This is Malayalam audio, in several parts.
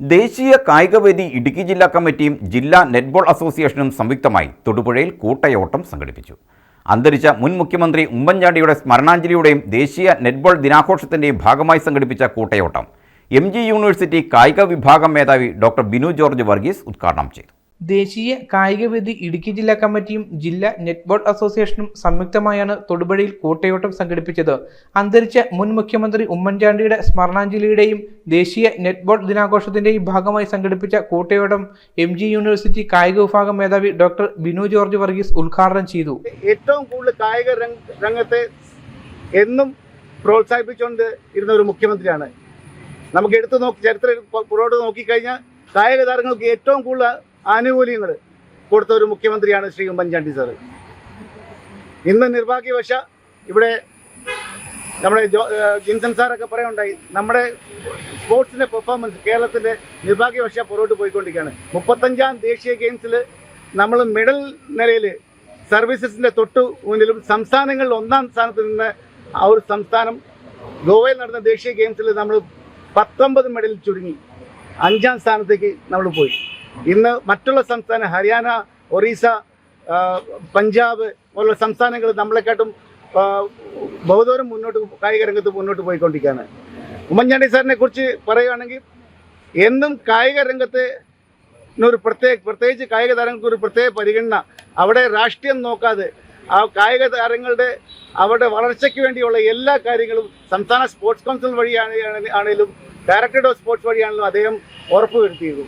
ദേശീയ കായികവേദി ഇടുക്കി ജില്ലാ കമ്മിറ്റിയും ജില്ലാ നെറ്റ്ബോൾ അസോസിയേഷനും സംയുക്തമായി തൊടുപുഴയിൽ കൂട്ടയോട്ടം സംഘടിപ്പിച്ചു. അന്തരിച്ച മുൻ മുഖ്യമന്ത്രി ഉമ്മൻചാണ്ടിയുടെ സ്മരണാഞ്ജലിയുടെയും ദേശീയ നെറ്റ്ബോൾ ദിനാഘോഷത്തിന്റെയും ഭാഗമായി സംഘടിപ്പിച്ച കൂട്ടയോട്ടം എം ജി യൂണിവേഴ്സിറ്റി കായിക വിഭാഗം മേധാവി ഡോക്ടർ ബിനു ജോർജ് വർഗീസ് ഉദ്ഘാടനം ചെയ്തു. ദേശീയ കായികവേദി ഇടുക്കി ജില്ലാ കമ്മിറ്റിയും ജില്ലാ നെറ്റ്ബോൾ അസോസിയേഷനും സംയുക്തമായാണ് തൊടുപുഴയിൽ കൂട്ടയോട്ടം സംഘടിപ്പിച്ചത്. അന്തരിച്ച മുൻ മുഖ്യമന്ത്രി ഉമ്മൻചാണ്ടിയുടെ സ്മരണാഞ്ജലിയുടെയും ദേശീയ നെറ്റ്ബോൾ ദിനാഘോഷത്തിന്റെയും ഭാഗമായി സംഘടിപ്പിച്ച കൂട്ടയോട്ടം എം ജി യൂണിവേഴ്സിറ്റി കായിക വിഭാഗം മേധാവി ഡോക്ടർ ബിനു ജോർജ് വർഗീസ് ഉദ്ഘാടനം ചെയ്തു. ഏറ്റവും കൂടുതൽ കായിക രംഗത്തെ എന്നും പ്രോത്സാഹിപ്പിച്ചുകൊണ്ട് ഇരുന്ന ഒരു മുഖ്യമന്ത്രിയാണ്. നമുക്ക് എടുത്തു നോക്കി ചരിത്രം പുറകോട്ട് നോക്കിക്കഴിഞ്ഞാൽ കായിക താരങ്ങൾക്ക് ഏറ്റവും കൂടുതൽ ആനുകൂല്യങ്ങൾ കൊടുത്ത ഒരു മുഖ്യമന്ത്രിയാണ് ശ്രീ ഉമ്മൻചാണ്ടി സാറ്. ഇന്ന് നിർഭാഗ്യവശ ഇവിടെ നമ്മുടെ ജിൻസൺ സാറൊക്കെ പറയുണ്ടായി നമ്മുടെ സ്പോർട്സിന്റെ പെർഫോമൻസ് കേരളത്തിന്റെ നിർഭാഗ്യവശ പുറകോട്ട് പോയിക്കൊണ്ടിരിക്കുകയാണ്. മുപ്പത്തഞ്ചാം ദേശീയ ഗെയിംസിൽ നമ്മൾ മെഡൽ നിലയിൽ സർവീസസിന്റെ തൊട്ടു മുന്നിലും സംസ്ഥാനങ്ങളിൽ ഒന്നാം സ്ഥാനത്ത് നിന്ന് ആ ഒരു സംസ്ഥാനം ഗോവയിൽ നടന്ന ദേശീയ ഗെയിംസിൽ നമ്മൾ പത്തൊമ്പത് മെഡൽ ചുരുങ്ങി. അഞ്ചാം സ്ഥാനത്തേക്ക് നമ്മൾ പോയി. ഇന്ന് മറ്റുള്ള സംസ്ഥാന ഹരിയാന ഒറീസ പഞ്ചാബ് പോലുള്ള സംസ്ഥാനങ്ങൾ നമ്മളെക്കാട്ടും ബഹുദൂരം മുന്നോട്ട് കായിക രംഗത്ത് മുന്നോട്ട് പോയിക്കൊണ്ടിരിക്കുകയാണ്. ഉമ്മൻചാണ്ടി സാറിനെ കുറിച്ച് പറയുകയാണെങ്കിൽ എന്നും കായിക രംഗത്ത് ഒരു പ്രത്യേക പ്രത്യേകിച്ച് കായിക താരങ്ങൾക്ക് ഒരു പ്രത്യേക പരിഗണന. അവിടെ രാഷ്ട്രീയം നോക്കാതെ ആ കായിക താരങ്ങളുടെ അവരുടെ വളർച്ചയ്ക്ക് വേണ്ടിയുള്ള എല്ലാ കാര്യങ്ങളും സംസ്ഥാന സ്പോർട്സ് കൗൺസിൽ വഴിയാണ് ആണെങ്കിലും ഡയറക്ടറേറ്റ് ഓഫ് സ്പോർട്സ് വഴിയാണെങ്കിലും അദ്ദേഹം ഉറപ്പുവരുത്തിയിരുന്നു.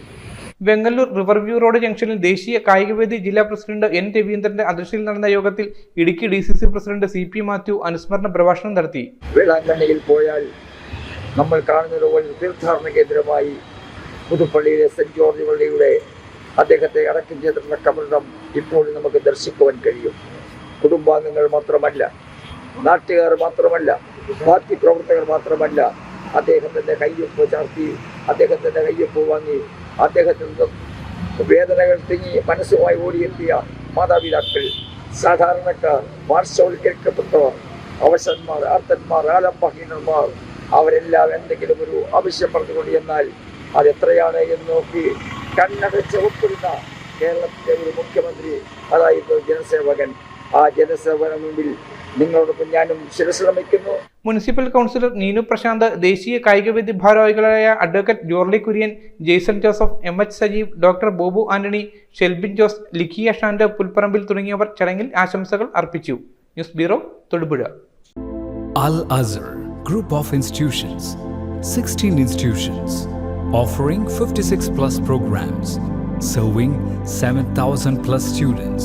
വെങ്ങല്ലൂർ റിവർവ്യൂ റോഡ് ജംഗ്ഷനിൽ ദേശീയ കായികവേദി ജില്ലാ പ്രസിഡന്റ് എൻ രവീന്ദ്രന്റെ അധ്യക്ഷതയിൽ നടന്ന യോഗത്തിൽ Idukki D C C president C P Mathew അനുസ്മരണ പ്രഭാഷണം നടത്തി. വേളാങ്കണ്ണിയിൽ പോയാൽ നമ്മൾ കാണുന്നത് പോലെ തീർത്ഥാടന കേന്ദ്രമായി പുതുപ്പള്ളിയിലെ സെന്റ് ജോർജ് പള്ളിയുടെ അദ്ദേഹത്തെ അടക്കം ചെയ്തിട്ടുള്ള കബറിടം ഇപ്പോൾ നമുക്ക് ദർശിക്കുവാൻ കഴിയും. കുടുംബാംഗങ്ങൾ മാത്രമല്ല നാട്ടുകാർ മാത്രമല്ല പാർട്ടി പ്രവർത്തകർ മാത്രമല്ല അദ്ദേഹത്തിന്റെ കയ്യൊപ്പ് ചാർത്തി അദ്ദേഹത്തിന്റെ കയ്യൊപ്പ് വാങ്ങി അദ്ദേഹത്തിന്റെ വേദനകൾ തിങ്ങി മനസ്സുമായി ഓടിയെത്തിയ മാതാപിതാക്കൾ സാധാരണക്കാർ പാർശ്വവൽക്കരിക്കപ്പെട്ടവർ അവശന്മാർ ആർത്തന്മാർ ആലംബഹീനന്മാർ അവരെല്ലാം എന്തെങ്കിലും ഒരു ആവശ്യം പറഞ്ഞുകൊണ്ട് എന്നാൽ അതെത്രയാണ് എന്ന് നോക്കി കണ്ണടച്ച് ഒപ്പിടുന്ന കേരളത്തിലെ ഒരു മുഖ്യമന്ത്രി അതായിരുന്നു ജനസേവകൻ ആ ജനസേവന മുമ്പിൽ നിങ്ങളോടൊപ്പം ഞാനും ശിരശ്രമിക്കുന്നു. മുനിസിപ്പൽ കൗൺസിലർ നീനു പ്രശാന്ത് ദേശീയ കായികവേദി ഭാരവാഹികളായ advocate Jorly Kurian Jaison Joseph M H Sajeev doctor Bobu Antony Shelbin Jose Likhiya Shand Pulparambil തുടങ്ങിയവർ ചടങ്ങിൽ ആശംസകൾ അർപ്പിച്ചു. News bureau Thodupuzha. Al Azhar group of institutions 16 institutions, offering 56 plus programs, serving 7,000 plus students.